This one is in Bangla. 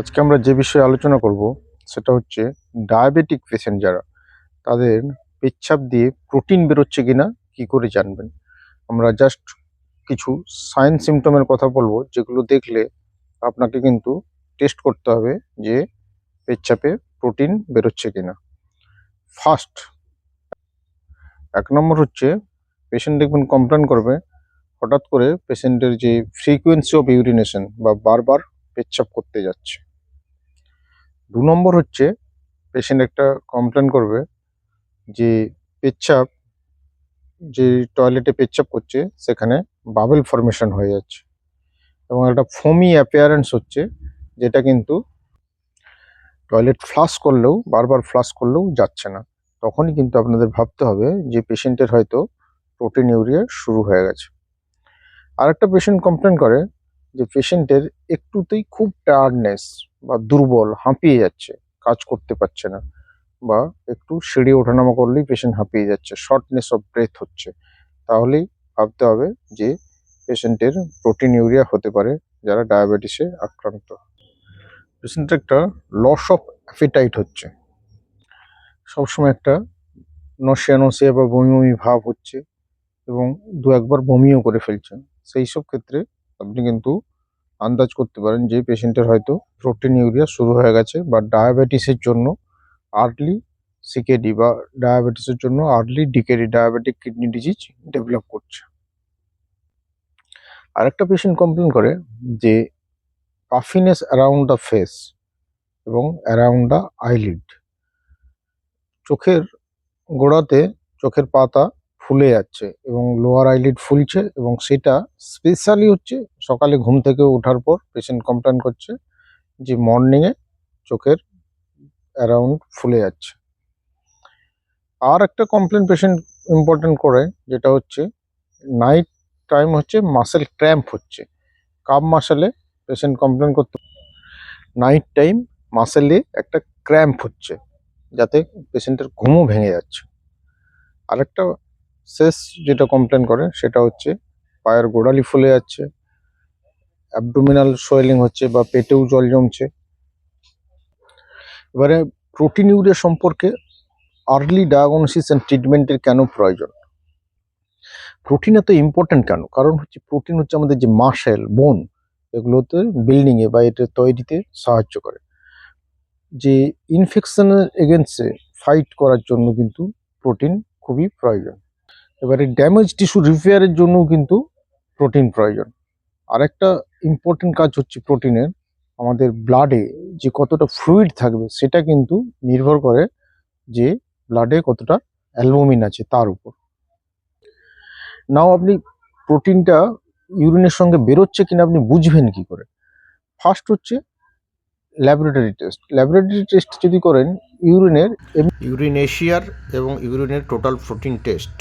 আজকে আমরা যে বিষয়ে আলোচনা করব, সেটা হচ্ছে ডায়াবেটিক পেশেন্ট যারা তাদের পেচ্ছাপ দিয়ে প্রোটিন বেরোচ্ছে কিনা, কি করে জানবেন? আমরা জাস্ট কিছু সাইন সিমটমের কথা বলব, যেগুলো দেখলে আপনাকে কিন্তু টেস্ট করতে হবে যে পেচ্ছাপে প্রোটিন বেরোচ্ছে কিনা। ফার্স্ট এক নম্বর হচ্ছে পেশেন্ট দেখবেন কমপ্লেন করবে, হঠাৎ করে পেশেন্টের যে ফ্রিকোয়েন্সি অফ ইউরিনেশন বা বারবার পেচ্ছাপ করতে যাচ্ছে। দু নম্বর হচ্ছে পেশেন্ট একটা কমপ্লেন করবে যে পেচ্ছাপ, যে টয়লেটে পেচ্ছাপ করছে, সেখানে বাবেল ফর্মেশন হয়ে যাচ্ছে। এবং একটা ফোমি অ্যাপিয়ারেন্স হচ্ছে, যেটা কিন্তু টয়লেট ফ্লাশ করলেও, বারবার ফ্লাশ করলেও যাচ্ছে না। তখনই কিন্তু আপনাদের ভাবতে হবে যে পেশেন্টের হয়তো প্রোটিন ইউরিয়া শুরু হয়ে গেছে। আর একটা পেশেন্ট কমপ্লেন করে যে পেশেন্টের একটুতেই খুব টায়ার্ডনেস বা দুর্বল, হাঁপিয়ে যাচ্ছে, কাজ করতে পারছে না বা একটু সিঁড়ি ওঠানামা করলেই পেশেন্ট হাঁপিয়ে যাচ্ছে শর্টনেস অফ ব্রেথ হচ্ছে। তাহলেই ভাবতে হবে যে পেশেন্টের প্রোটিন ইউরিয়া হতে পারে যারা ডায়াবেটিসে আক্রান্ত। পেশেন্টের একটা লস অফ অ্যাপিটাইট হচ্ছে। সবসময় একটা নশিয়া নশিয়া বা বমি বমি ভাব হচ্ছে এবং দু একবার বমিও করে ফেলছেন। সেই সব ক্ষেত্রে আপনি কিন্তু আন্দাজ করতে পারেন যে পেশেন্টের হয়তো প্রোটিন ইউরিয়া শুরু হয়ে গেছে বা ডায়াবেটিসের জন্য আর্লি সিকেডি বা ডায়াবেটিসের জন্য early DKD diabetic kidney disease develop করছে। আরেকটা পেশেন্ট কমপ্লেন করে যে পাফিনেস অ্যারাউন্ড দ্য ফেস এবং অ্যারাউন্ড দ্য আইলিড চোখের গোড়াতে, চোখের পাতা ফুলে যাচ্ছে এবং লোয়ার আইলিড ফুলছে এবং সেটা স্পেশালি হচ্ছে সকালে ঘুম থেকে ওঠার পর পেশেন্ট কমপ্লেন করছে যে মর্নিংয়ে চোখের অ্যারাউন্ড ফুলে যাচ্ছে। আর একটা কমপ্লেন পেশেন্ট ইম্পর্টেন্ট করে যেটা হচ্ছে নাইট টাইম হচ্ছে মাসেল ক্র্যাম্প হচ্ছে। কাপ মাসেলে পেশেন্ট কমপ্লেন করতে নাইট টাইম মাসেলে একটা ক্র্যাম্প হচ্ছে যাতে পেশেন্টের ঘুমও ভেঙে যাচ্ছে। আরেকটা শেষ যেটা কমপ্লেন করে, সেটা হচ্ছে পায়ের গোড়ালি ফুলে যাচ্ছে অ্যাবডোমিনাল সোয়েলিং হচ্ছে বা পেটেও জল জমছে। এবারে প্রোটিন ইউরিয়া সম্পর্কে আর্লি ডায়াগনোসিস অ্যান্ড ট্রিটমেন্টের কেন প্রয়োজন? প্রোটিন এত ইম্পর্ট্যান্ট কেন? কারণ হচ্ছে প্রোটিন হচ্ছে আমাদের যে মাসেল বোন এগুলোতে বিল্ডিংয়ে বা এটা তৈরিতে সাহায্য করে। যে ইনফেকশনের এগেনস্টে ফাইট করার জন্য কিন্তু প্রোটিন খুবই প্রয়োজন। এবারে ড্যামেজ টিস্যু রিপেয়ারের জন্য কিন্তু প্রোটিন প্রয়োজন। আরেকটা ইম্পর্টেন্ট কাজ হচ্ছে প্রোটিনের আমাদের ব্লাডে যে কতটা ফ্লুইড থাকবে সেটা কিন্তু নির্ভর করে যে ব্লাডে কতটা অ্যালবুমিন আছে তার উপর। নাও আপনি প্রোটিনটা ইউরিনের সঙ্গে বেরোচ্ছে কিনা আপনি বুঝবেন কি করে? ফার্স্ট হচ্ছে ল্যাবরেটরি টেস্ট ল্যাবরেটরি টেস্ট যদি করেন ইউরিনের ইউরিনেশিয়ার এবং ইউরিনের টোটাল প্রোটিন টেস্ট